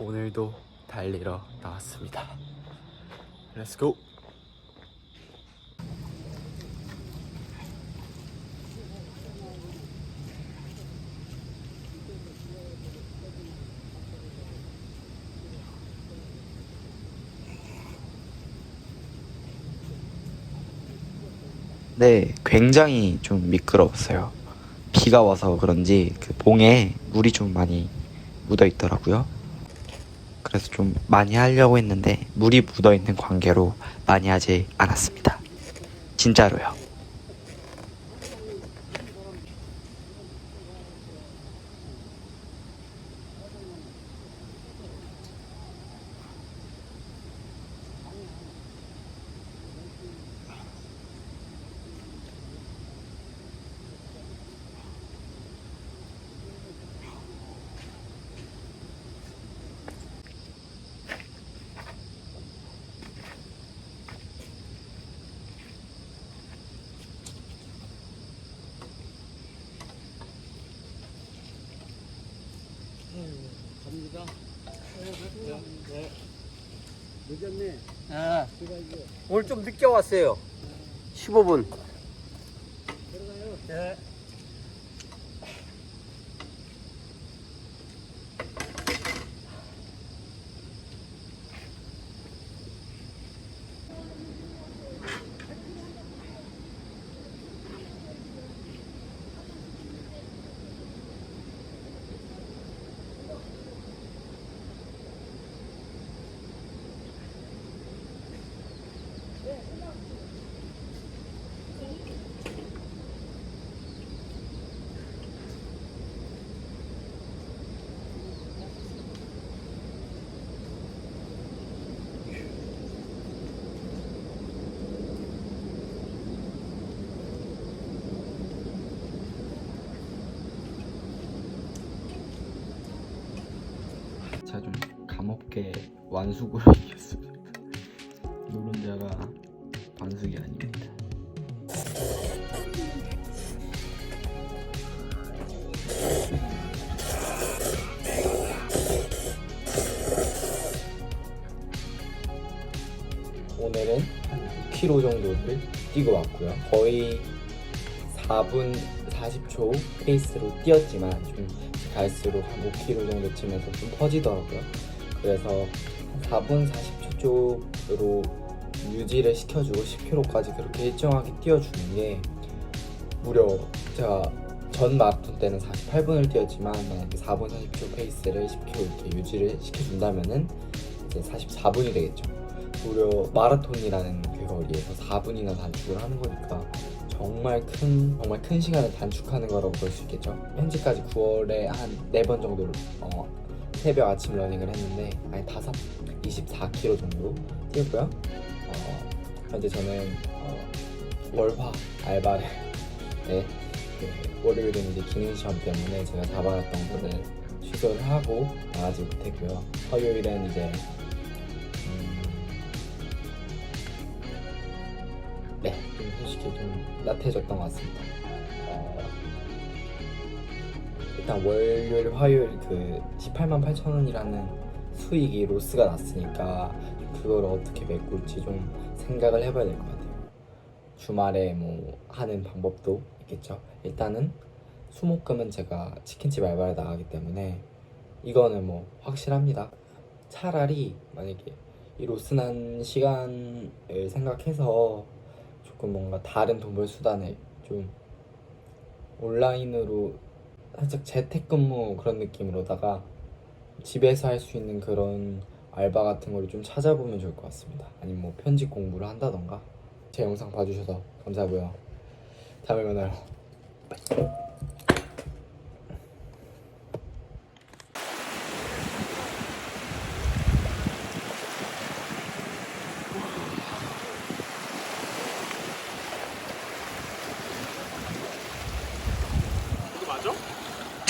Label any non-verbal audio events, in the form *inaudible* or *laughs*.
오늘도 달리러 나왔습니다. Let's. 네, 굉장히 좀 미끄러웠어요. 비가 와서 그런지 그 봉에 물이 좀 많이 묻어 있더라고요. 그래서 좀 많이 하려고 했는데 물이 묻어 있는 관계로 많이 하지 않았습니다. 진짜로요. 갑니다. 늦었네. 아. 오늘 좀 늦게 왔어요. 15분. 들어가요. 네. 제가 좀 감없게 완숙으로 *laughs* 이겼습니다. 노른자가 완숙이 아닙니다. 오늘은 한 6km 정도를 뛰고 왔고요. 거의 4분 40초 페이스로 뛰었지만 좀 갈수록 한 5km 정도쯤에서 좀 퍼지더라고요. 그래서 한 4분 40초 쪽으로 유지를 시켜주고 10km까지 그렇게 일정하게 뛰어주는 게 무려 제가 전 마라톤 때는 48분을 뛰었지만 만약에 4분 40초 페이스를 10km 이렇게 유지를 시켜준다면은 이제 44분이 되겠죠. 무려 마라톤이라는 그 거리에서 4분이나 단축을 하는 거니까 정말 큰 정말 큰 시간을 단축하는 거라고 볼 수 있겠죠. 현재까지 9월에 한 4번 정도 어, 새벽 아침 러닝을 했는데 아니 다섯 24km 정도 뛰었고요. 어, 현재 저는 어, 월화 알바를 네, 그 월요일은 이제 기능 시험 때문에 제가 잡아놨던 거를 취소를 하고 나가지 못했고요. 화요일은 이제 좀 솔직히 좀 나태해졌던 것 같습니다. 어, 일단 월요일, 화요일 그 18만 8천 원이라는 수익이 로스가 났으니까 그걸 어떻게 메꿀지 좀 생각을 해봐야 될 것 같아요. 주말에 뭐 하는 방법도 있겠죠. 일단은 수목금은 제가 치킨집 알바를 나가기 때문에 이거는 뭐 확실합니다. 차라리 만약에 이 로스난 시간을 생각해서 조금 뭔가 다른 돈벌 수단을 좀 온라인으로 살짝 재택근무 그런 느낌으로다가 집에서 할 수 있는 그런 알바 같은 거를 좀 찾아보면 좋을 것 같습니다. 아니면 뭐 편집 공부를 한다던가 제 영상 봐주셔서 감사하고요. 다음에 만나요.